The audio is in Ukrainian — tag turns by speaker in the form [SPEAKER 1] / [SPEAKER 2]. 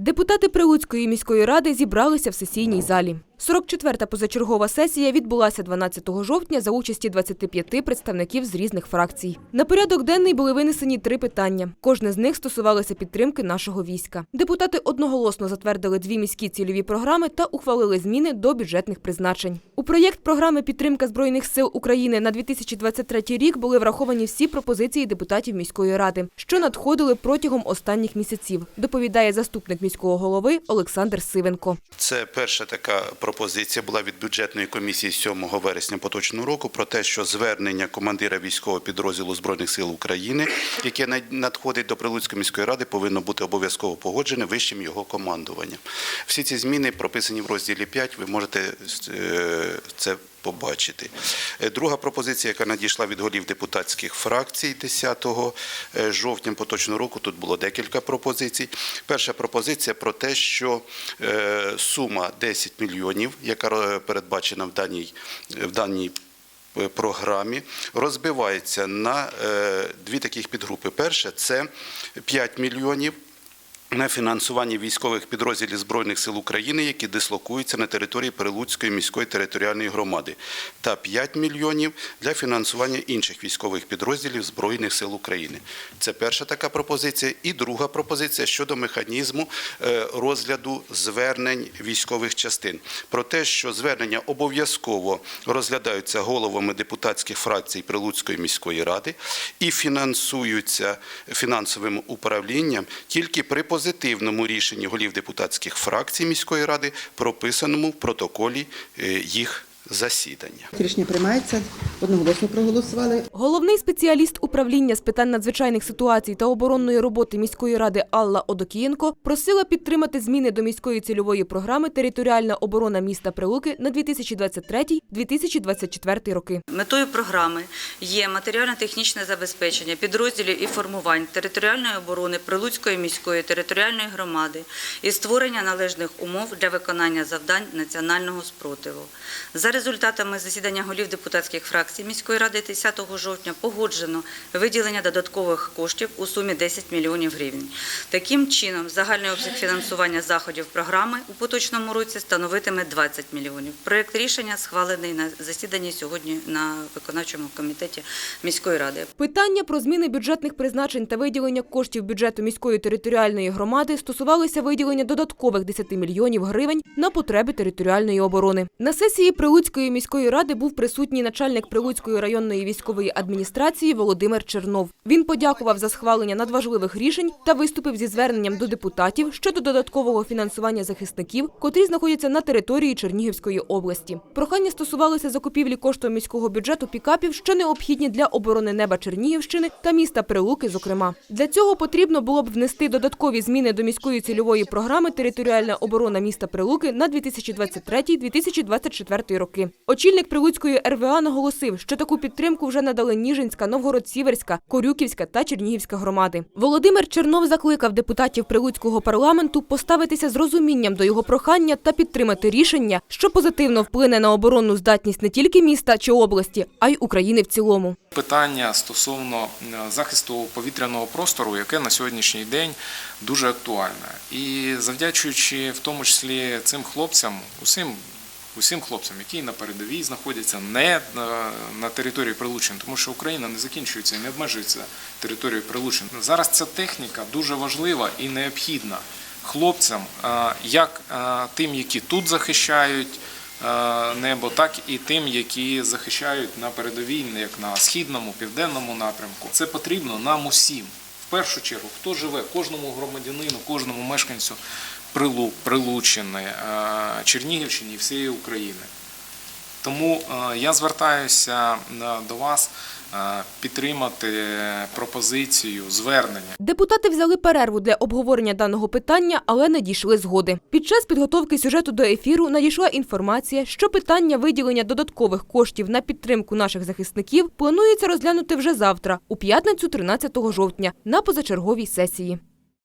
[SPEAKER 1] Депутати Прилуцької міської ради зібралися в сесійній залі. 44-та позачергова сесія відбулася 12 жовтня за участі 25 представників з різних фракцій. На порядок денний були винесені три питання. Кожне з них стосувалося підтримки нашого війська. Депутати одноголосно затвердили дві міські цільові програми та ухвалили зміни до бюджетних призначень. У проєкт програми Підтримка збройних сил України на 2023 рік були враховані всі пропозиції депутатів міської ради, що надходили протягом останніх місяців. Доповідає заступник міського голови Олександр Сивенко.
[SPEAKER 2] Це перша така пропозиція була від бюджетної комісії 7 вересня поточного року про те, що звернення командира військового підрозділу збройних сил України, яке над- надходить до Прилуцької міської ради, повинно бути обов'язково погоджене вищим його командуванням. Всі ці зміни прописані в розділі 5, Ви можете е, це побачити. Е, Друга пропозиція, яка надійшла від голів депутатських фракцій 10 е, жовтня поточного року, тут було декілька пропозицій. Перша пропозиція про те, що е, сума 10 мільйонів, яка передбачена в даній, в даній програмі, розбивається на дві таких підгрупи. Перше – це 5 мільйонів на фінансування військових підрозділів Збройних сил України, які дислокуються на території Прилуцької міської територіальної громади, та 5 мільйонів для фінансування інших військових підрозділів Збройних сил України. Це перша така пропозиція. І друга пропозиція щодо механізму е, розгляду звернень військових частин. Про те, що звернення обов'язково розглядаються головами депутатських фракцій Прилуцької міської ради і фінансуються фінансовим управлінням тільки при позитивному рішенні голів депутатських фракцій міської ради, прописаному в протоколі е, їх засідання.
[SPEAKER 3] Рішення приймається, одноголосно проголосували.
[SPEAKER 1] Головний спеціаліст управління з питань надзвичайних ситуацій та оборонної роботи міської ради Алла Одокієнко просила підтримати зміни до міської цільової програми Територіальна оборона міста Прилуки на 2023-2024 роки.
[SPEAKER 4] Метою програми є матеріально-технічне забезпечення підрозділів і формувань територіальної оборони Прилуцької міської територіальної громади і створення належних умов для виконання завдань національного спротиву. За результатами засідання голів депутатських фракцій міської ради 10 жовтня погоджено виділення додаткових коштів у сумі 10 мільйонів гривень. Таким чином, загальний обсяг фінансування заходів програми у поточному році становитиме 20 мільйонів. Проєкт рішення схвалений на засіданні сьогодні на виконавчому комітеті міської ради.
[SPEAKER 1] Питання про зміни бюджетних призначень та виділення коштів бюджету міської територіальної громади стосувалися виділення додаткових 10 мільйонів гривень на потреби територіальної оборони. На сесії Прилуцької міської ради був присутній начальник Прилуцької районної військової адміністрації Володимир Чернов. Він подякував за схвалення надважливих рішень та виступив зі зверненням до депутатів щодо додаткового фінансування захисників, котрі знаходяться на території Чернігівської області. Прохання стосувалося закупівлі коштом міського бюджету пікапів, що необхідні для оборони неба Чернігівщини та міста Прилуки, зокрема. Для цього потрібно було б внести додаткові зміни до міської цільової програми Територіальна оборона міста Прилуки на 2023-2024 роки. Очільник Прилуцької РВА наголосив, що таку підтримку вже надали Ніжинська, Новгород-Сіверська, Корюківська та Чернігівська громади. Володимир Чернов закликав депутатів Прилуцького парламенту поставитися з розумінням до його прохання та підтримати рішення, що позитивно вплине на оборонну здатність не тільки міста чи області, а й України в цілому.
[SPEAKER 5] Питання стосовно е, захисту повітряного простору, яке на сьогоднішній день дуже актуальне. І завдячуючи в тому числі цим хлопцям, усім. Усім хлопцям, які на передовій знаходяться не на, території Прилучин, тому що Україна не закінчується і не обмежується територією Прилучин. Зараз ця техніка дуже важлива і необхідна хлопцям, як тим, які тут захищають небо, так і тим, які захищають на передовій, як на східному, південному напрямку. Це потрібно нам усім. В першу чергу, хто живе, кожному громадянину, кожному мешканцю Прилу- Прилуччини, е, Чернігівщини і всієї України. Тому е, я звертаюся е, до вас підтримати пропозицію звернення.
[SPEAKER 1] Депутати взяли перерву для обговорення даного питання, але не дійшли згоди. Під час підготовки сюжету до ефіру надійшла інформація, що питання виділення додаткових коштів на підтримку наших захисників планується розглянути вже завтра, у п'ятницю, 13 жовтня, на позачерговій сесії.